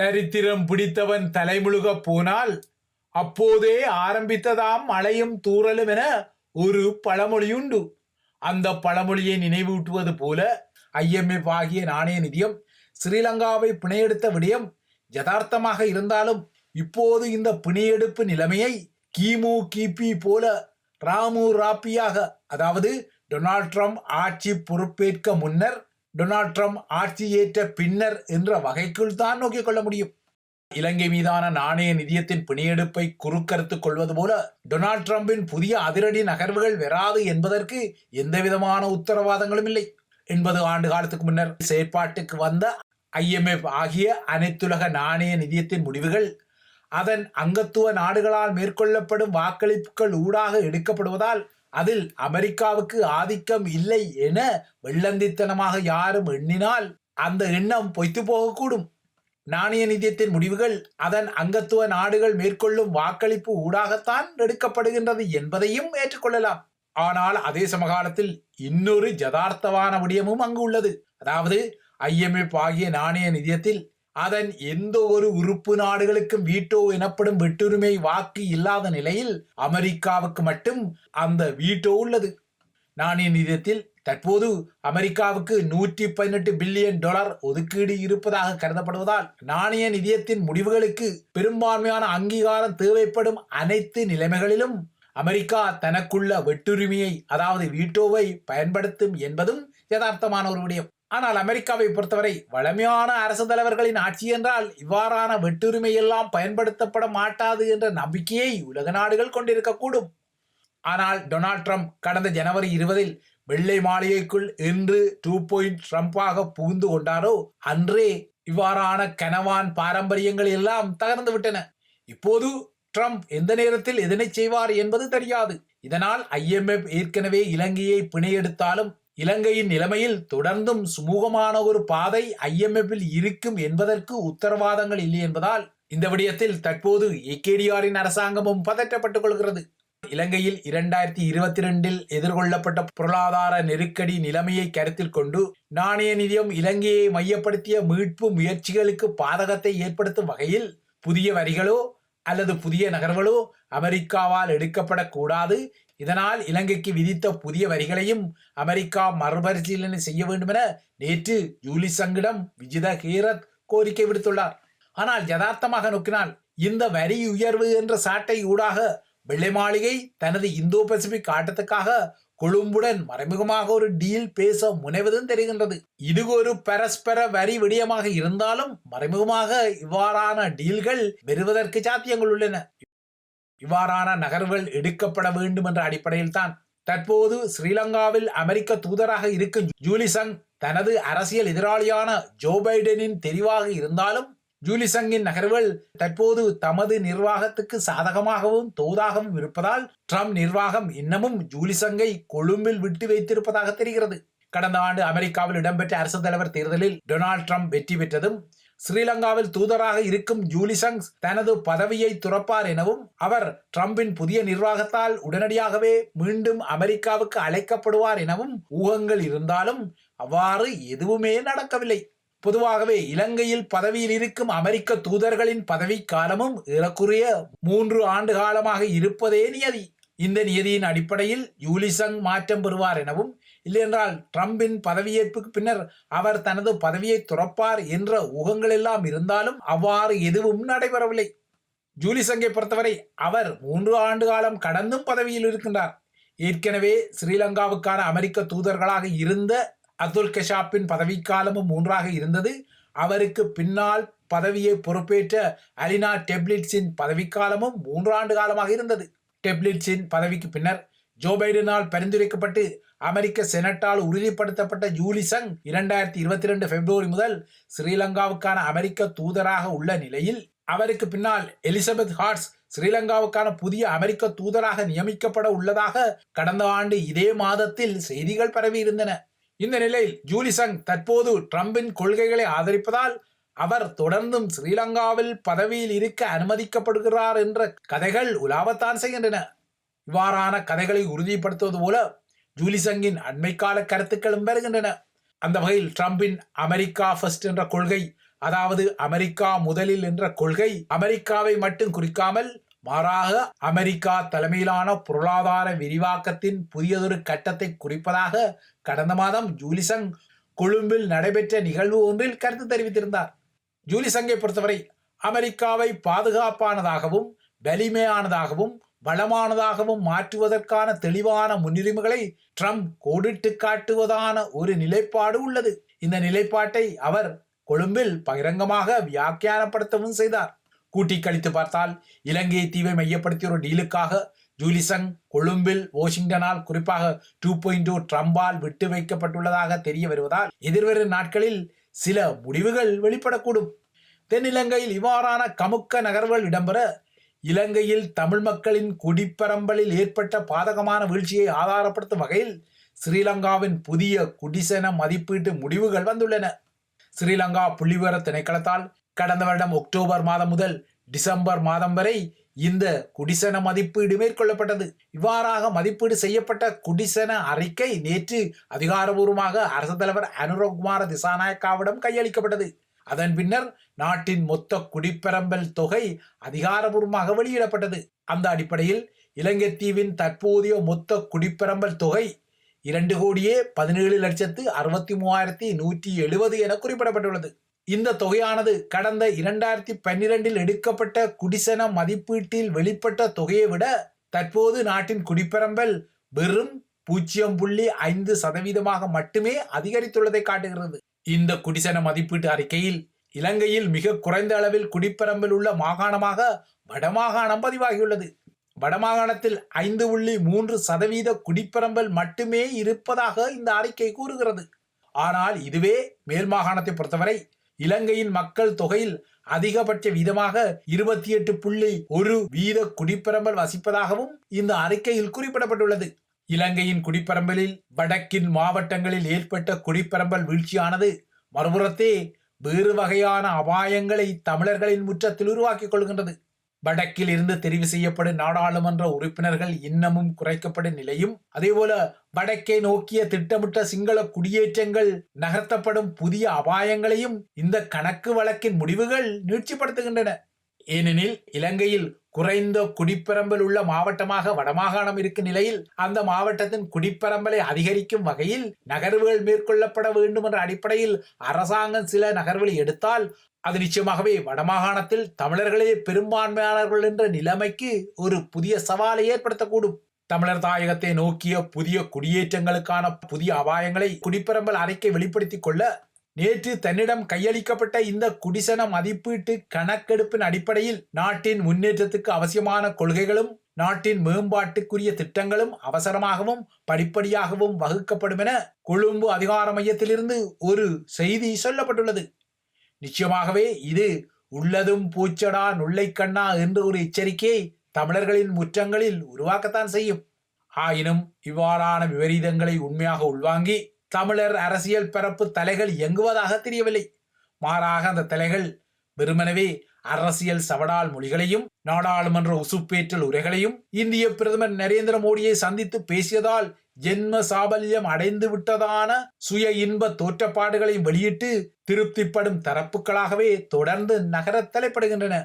தரித்திரம் பிடித்தவன் தலைமுழுக போனால் அப்போதே ஆரம்பித்ததாம் மழையும் தூறலும் என ஒரு பழமொழியுண்டு. அந்த பழமொழியை நினைவூட்டுவது போல ஐஎம்எஃப் ஆகிய நாணய நிதியம் ஸ்ரீலங்காவை பிணையெடுத்த விடயம் யதார்த்தமாக இருந்தாலும் இப்போது இந்த பிணையெடுப்பு நிலைமையை கிமு கிபி போல ராமு ராப்பியாக அதாவது டொனால்ட் ட்ரம்ப் ஆட்சி பொறுப்பேற்க முன்னர் டொனால்ட் ட்ரம்ப் ஆட்சி ஏற்ற பின்னர் என்ற வகைக்குள் தான் நோக்கிக் கொள்ள முடியும். இலங்கை மீதான நாணய நிதியத்தின் பிணையெடுப்பை குறுக்கறுத்து கொள்வது போல டொனால்ட் ட்ரம்பின் புதிய அதிரடி நகர்வுகள் வராது என்பதற்கு எந்தவிதமான உத்தரவாதங்களும் இல்லை. எண்பது ஆண்டு காலத்துக்கு முன்னர் செயற்பாட்டுக்கு வந்த ஐஎம்எஃப் ஆகிய அனைத்துலக நாணய நிதியத்தின் முடிவுகள் அதன் அங்கத்துவ நாடுகளால் மேற்கொள்ளப்படும் வாக்களிப்புகள் ஊடாக எடுக்கப்படுவதால் அதில் அமெரிக்காவுக்கு ஆதிக்கம் இல்லை என வெள்ளந்தித்தனமாக யாரும் எண்ணினால் அந்த எண்ணம் பொய்த்து போகக்கூடும். நாணய நிதியத்தின் முடிவுகள் அதன் அங்கத்துவ நாடுகள் மேற்கொள்ளும் வாக்களிப்பு ஊடாகத்தான் எடுக்கப்படுகின்றது என்பதையும் ஏற்றுக்கொள்ளலாம். ஆனால் அதே சமகாலத்தில் இன்னொரு ஜதார்த்தமான விடயமும் அங்கு உள்ளது. அதாவது ஐஎம்எஃப் ஆகிய நாணய நிதியத்தில் அதன் எந்த ஒரு உறுப்பு நாடுகளுக்கும் வீட்டோ எனப்படும் வெட்டுரிமை வாக்கு இல்லாத நிலையில் அமெரிக்காவுக்கு மட்டும் அந்த வீட்டோ உள்ளது. நாணய நிதியத்தில் தற்போது அமெரிக்காவுக்கு நூற்றி பதினெட்டு பில்லியன் டாலர் ஒதுக்கீடு இருப்பதாக கருதப்படுவதால் நாணய நிதியத்தின் முடிவுகளுக்கு பெரும்பான்மையான அங்கீகாரம் தேவைப்படும் அனைத்து நிலைமைகளிலும் அமெரிக்கா தனக்குள்ள வெட்டுரிமையை அதாவது வீட்டோவை பயன்படுத்தும் என்பதும் யதார்த்தமான ஒரு விடயம். ஆனால் அமெரிக்காவை பொறுத்தவரை வளமையான அரசு தலைவர்களின் ஆட்சி என்றால் இவ்வாறான வெட்டுரிமை எல்லாம் பயன்படுத்தப்பட மாட்டாது என்ற நம்பிக்கையை உலக நாடுகள் கொண்டிருக்கக்கூடும். ஆனால் டொனால்ட் ட்ரம்ப் கடந்த ஜனவரி இருபதில் வெள்ளை மாளிகைக்குள் என்று டூ பாயிண்ட் ட்ரம்பாக புகுந்து கொண்டாரோ அன்றே இவ்வாறான கனவான் பாரம்பரியங்கள் எல்லாம் தகர்ந்து விட்டன. இப்போது ட்ரம்ப் எந்த நேரத்தில் எதனை செய்வார் என்பது தெரியாது. இதனால் ஐஎம்எஃப் ஏற்கனவே இலங்கையை பிணையெடுத்தாலும் இலங்கையின் நிலைமையில் தொடர்ந்தும் சுமூகமான ஒரு பாதை ஐஎம்எஃப்பில் இருக்கும் என்பதற்கு உத்தரவாதங்கள் இல்லை என்பதால் இந்த விடயத்தில் தற்போது ஏகேடிஆரின் அரசாங்கமும் பதற்றப்பட்டுக் கொள்கிறது. இலங்கையில் இரண்டாயிரத்தி இருபத்தி ரெண்டில் எதிர்கொள்ளப்பட்ட பொருளாதார நெருக்கடி நிலைமையை கருத்தில் கொண்டு நாணய நிதியம் இலங்கையை மையப்படுத்திய மீட்பு முயற்சிகளுக்கு பாதகத்தை ஏற்படுத்தும் வகையில் புதிய வரிகளோ அல்லது புதிய நகர்வுகளோ அமெரிக்காவால் எடுக்கப்படக்கூடாது இதனால் இலங்கைக்கு விதித்த புதிய வரிகளையும் அமெரிக்கா மறுபரிசீலனை செய்ய வேண்டும் என நேற்று ஜூலி சங்கிடம் விஜித ஹீரத் கோரிக்கை விடுத்துள்ளார். ஆனால் யதார்த்தமாக நோக்கினால் இந்த வரி உயர்வு என்ற சாட்டை ஊடாக வெள்ளை மாளிகை தனது இந்தோ பசிபிக் ஆட்டத்துக்காக கொழும்புடன் மறைமுகமாக ஒரு டீல் பேச முனைவதும் தெரிகின்றது. இது ஒரு பரஸ்பர வரி விடயமாக இருந்தாலும் மறைமுகமாக இவ்வாறான டீல்கள் பெறுவதற்கு சாத்தியங்கள் உள்ளன. இவ்வாறான நகர்வுகள் எடுக்கப்பட வேண்டும் என்ற அடிப்படையில் தான் தற்போது ஸ்ரீலங்காவில் அமெரிக்க தூதராக இருக்கும் ஜூலிசங் தனது அரசியல் எதிராளியான ஜோ பைடனின் தெரிவாக இருந்தாலும் ஜூலிசங்கின் நகர்வுகள் தற்போது தமது நிர்வாகத்துக்கு சாதகமாகவும் தோதாகவும் இருப்பதால் ட்ரம்ப் நிர்வாகம் இன்னமும் ஜூலிசங்கை கொழும்பில் விட்டு வைத்திருப்பதாக தெரிகிறது. கடந்த ஆண்டு அமெரிக்காவில் இடம்பெற்ற அரசு தலைவர் தேர்தலில் டொனால்ட் ட்ரம்ப் வெற்றி பெற்றதும் ஸ்ரீலங்காவில் தூதராக இருக்கும் ஜூலிசங் தனது பதவியை துறப்பார் எனவும் அவர் ட்ரம்பின் புதிய நிர்வாகத்தால் உடனடியாகவே மீண்டும் அமெரிக்காவுக்கு அழைக்கப்படுவார் எனவும் ஊகங்கள் இருந்தாலும் அவ்வாறு எதுவுமே நடக்கவில்லை. பொதுவாகவே இலங்கையில் பதவியில் இருக்கும் அமெரிக்க தூதர்களின் பதவி காலமும் ஏறக்குறைய மூன்று ஆண்டு காலமாக இருப்பதே நியதி. இந்த நியதியின் அடிப்படையில் யூலிசங் மாற்றம் பெறுவார் எனவும் இல்லையென்றால் ட்ரம்பின் பதவியேற்புக்கு பின்னர் அவர் தனது பதவியை துறப்பார் என்ற ஊகங்கள் எல்லாம் இருந்தாலும் அவ்வாறு எதுவும் நடைபெறவில்லை. ஜூலிசங்கை பொறுத்தவரை அவர் மூன்று ஆண்டு காலம் கடந்தும் பதவியில் இருக்கின்றார். ஏற்கனவே ஸ்ரீலங்காவுக்கான அமெரிக்க தூதர்களாக இருந்த அப்துல் கஷாப்பின் பதவிக்காலமும் மூன்றாக இருந்தது. அவருக்கு பின்னால் பதவியை பொறுப்பேற்ற அலினா டெப்லிட்ஸின் பதவிக்காலமும் மூன்றாண்டு காலமாக இருந்தது. டெப்லிட்ஸின் பதவிக்கு பின்னர் ஜோ பைடனால் பரிந்துரைக்கப்பட்டு அமெரிக்க செனட்டால் உறுதிப்படுத்தப்பட்ட ஜூலி சங் இரண்டாயிரத்தி இருபத்தி ரெண்டு பிப்ரவரி முதல் ஸ்ரீலங்காவுக்கான அமெரிக்க தூதராக உள்ள நிலையில் அவருக்கு பின்னால் எலிசபெத் ஹார்ட்ஸ் ஸ்ரீலங்காவுக்கான புதிய அமெரிக்க தூதராக நியமிக்கப்பட உள்ளதாக கடந்த ஆண்டு இதே மாதத்தில் செய்திகள் பரவியிருந்தன. இந்த நிலையில் ஜூலிசங் தற்போது ட்ரம்பின் கொள்கைகளை ஆதரிப்பதால் அவர் தொடர்ந்தும் ஸ்ரீலங்காவில் பதவியில் இருக்க அனுமதிக்கப்படுகிறார் என்ற கதைகள் உலாவத்தான் செய்கின்றன. இவ்வாறான கதைகளை உறுதிப்படுத்துவது போல ஜூலிசங்கின் அண்மைக்கால கருத்துக்களும் வருகின்றன. அந்த வகையில் டிரம்பின் அமெரிக்கா ஃபர்ஸ்ட் என்ற கொள்கை அதாவது அமெரிக்கா முதலில் என்ற கொள்கை அமெரிக்காவை மட்டும் குறிக்காமல் மாறாக அமெரிக்கா தலைமையிலான பொருளாதார விரிவாக்கத்தின் புதியதொரு கட்டத்தை குறிப்பதாக கடந்த மாதம் ஜூலிசங் கொழும்பில் நடைபெற்ற நிகழ்வு ஒன்றில் கருத்து தெரிவித்திருந்தார். ஜூலிசங்கை பொறுத்தவரை அமெரிக்காவை பாதுகாப்பானதாகவும் வலிமையானதாகவும் வளமானதாகவும் மாற்றுவதற்கான தெளிவான முன்னுரிமைகளை ட்ரம்ப் கோடிட்டு காட்டுவதான ஒரு நிலைப்பாடு உள்ளது. இந்த நிலைப்பாட்டை அவர் கொழும்பில் பகிரங்கமாக வியாக்கியானப்படுத்தவும் செய்தார். கூட்டி கழித்து பார்த்தால் இலங்கை தீவை மையப்படுத்திய ஒரு டீலுக்காக ஜூலிசங் கொழும்பில் வாஷிங்டனால் குறிப்பாக டூ பாயிண்ட் டூ ட்ரம்பால் விட்டு வைக்கப்பட்டுள்ளதாக தெரிய வருவதால் எதிர்வரும் நாட்களில் சில முடிவுகள் வெளிப்படக்கூடும். தென்னிலங்கையில் இவ்வாறான கமுக்க நகர்வுகள் இடம்பெற இலங்கையில் தமிழ் மக்களின் குடிப்பரம்பலில் ஏற்பட்ட பாதகமான வீழ்ச்சியை ஆதாரப்படுத்தும் வகையில் ஸ்ரீலங்காவின் புதிய குடிசன மதிப்பீட்டு முடிவுகள் வந்துள்ளன. ஸ்ரீலங்கா புள்ளிவிவர திணைக்களத்தால் கடந்த வருடம் அக்டோபர் மாதம் முதல் டிசம்பர் மாதம் வரை இந்த குடிசன மதிப்பீடு மேற்கொள்ளப்பட்டது. இவ்வாறாக மதிப்பீடு செய்யப்பட்ட குடிசன அறிக்கை நேற்று அதிகாரபூர்வமாக அரசு தலைவர் அனுரகுமார திசாநாயக்காவிடம் கையளிக்கப்பட்டது. அதன் பின்னர் நாட்டின் மொத்த குடிப்பெரம்பல் தொகை அதிகாரபூர்வமாக வெளியிடப்பட்டது. அந்த அடிப்படையில் இலங்கை தீவின் தற்போதைய மொத்த குடிப்பெரம்பல் தொகை இரண்டு கோடியே பதினேழு லட்சத்து அறுபத்தி மூவாயிரத்தி நூற்றி எழுபது என குறிப்பிடப்பட்டுள்ளது. இந்த தொகையானது கடந்த இரண்டாயிரத்தி பன்னிரெண்டில் எடுக்கப்பட்ட குடிசன மதிப்பீட்டில் வெளிப்பட்ட தொகையை விட தற்போது நாட்டின் குடிப்பெரம்பல் வெறும் பூஜ்ஜியம் புள்ளி ஐந்து சதவீதமாக மட்டுமே அதிகரித்துள்ளதை காட்டுகிறது. இந்த குடிசன மதிப்பீட்டு அறிக்கையில் இலங்கையில் மிக குறைந்த அளவில் குடிப்பரம்பில் உள்ள மாகாணமாக வடமாகாணம் பதிவாகியுள்ளது. வடமாகாணத்தில் ஐந்து புள்ளி மூன்று சதவீத குடிப்பரம்பல் மட்டுமே இருப்பதாக இந்த அறிக்கை கூறுகிறது. ஆனால் இதுவே மேல் மாகாணத்தை பொறுத்தவரை இலங்கையின் மக்கள் தொகையில் அதிகபட்ச வீதமாக இருபத்தி எட்டு புள்ளி ஒரு வீத குடிப்பரம்பல் வசிப்பதாகவும் இந்த அறிக்கையில் குறிப்பிடப்பட்டுள்ளது. இலங்கையின் குடிப்பரம்பலில் வடக்கின் மாவட்டங்களில் ஏற்பட்ட குடிப்பரம்பல் வீழ்ச்சியானது மறுபுறத்தே வேறு வகையான அபாயங்களை தமிழர்களின் முற்றத்தில் உருவாக்கிக் கொள்கின்றது. வடக்கில் இருந்து தெரிவு செய்யப்படும் நாடாளுமன்ற உறுப்பினர்கள் இன்னமும் குறைக்கப்படும் நிலையும் அதேபோல வடக்கே நோக்கிய திட்டமிட்ட சிங்கள குடியேற்றங்கள் நகர்த்தப்படும் புதிய அபாயங்களையும் இந்த கணக்கு வழக்கின் முடிவுகள் நீட்சிப்படுத்துகின்றன. ஏனெனில் இலங்கையில் குறைந்த குடிப்பரம்பல் உள்ள மாவட்டமாக வடமாகாணம் இருக்கும் நிலையில் அந்த மாவட்டத்தின் குடிப்பரம்பலை அதிகரிக்கும் வகையில் நகர்வுகள் மேற்கொள்ளப்பட வேண்டும் என்ற அடிப்படையில் அரசாங்கம் சில நகர்வுகளை எடுத்தால் அது நிச்சயமாகவே வடமாகாணத்தில் தமிழர்களே பெரும்பான்மையாளர்கள் என்ற நிலைமைக்கு ஒரு புதிய சவாலை ஏற்படுத்தக்கூடும். தமிழர் தாயகத்தை நோக்கிய புதிய குடியேற்றங்களுக்கான புதிய அபாயங்களை குடிப்பரம்பல் அறிக்கை வெளிப்படுத்திக் கொள்ள நேற்று தன்னிடம் கையளிக்கப்பட்ட இந்த குடிசன மதிப்பீட்டு கணக்கெடுப்பின் அடிப்படையில் நாட்டின் முன்னேற்றத்துக்கு அவசியமான கொள்கைகளும் நாட்டின் மேம்பாட்டுக்குரிய திட்டங்களும் அவசரமாகவும் படிப்படியாகவும் வகுக்கப்படும் என கொழும்பு அதிகார மையத்திலிருந்து ஒரு செய்தி சொல்லப்பட்டுள்ளது. நிச்சயமாகவே இது உள்ளதும் பூச்சடா நுள்ளைக்கண்ணா என்ற ஒரு எச்சரிக்கையை தமிழர்களின் முற்றங்களில் உருவாக்கத்தான் செய்யும். ஆயினும் இவ்வாறான விபரீதங்களை உண்மையாக உள்வாங்கி தமிழர் அரசியல் பரப்பு தலைகள் இயங்குவதாக தெரியவில்லை. மாறாக அந்த தலைகள் வெறுமனவே அரசியல் சவடால் மொழிகளையும் நாடாளுமன்ற உசுப்பேற்றல் உரைகளையும் இந்திய பிரதமர் நரேந்திர மோடியை சந்தித்து பேசியதால் ஜென்ம சாபல்யம் அடைந்து விட்டதான சுய இன்ப தோற்றப்பாடுகளையும் வெளியிட்டு திருப்திப்படும் தரப்புகளாகவே தொடர்ந்து நகர தலைப்படுகின்றன.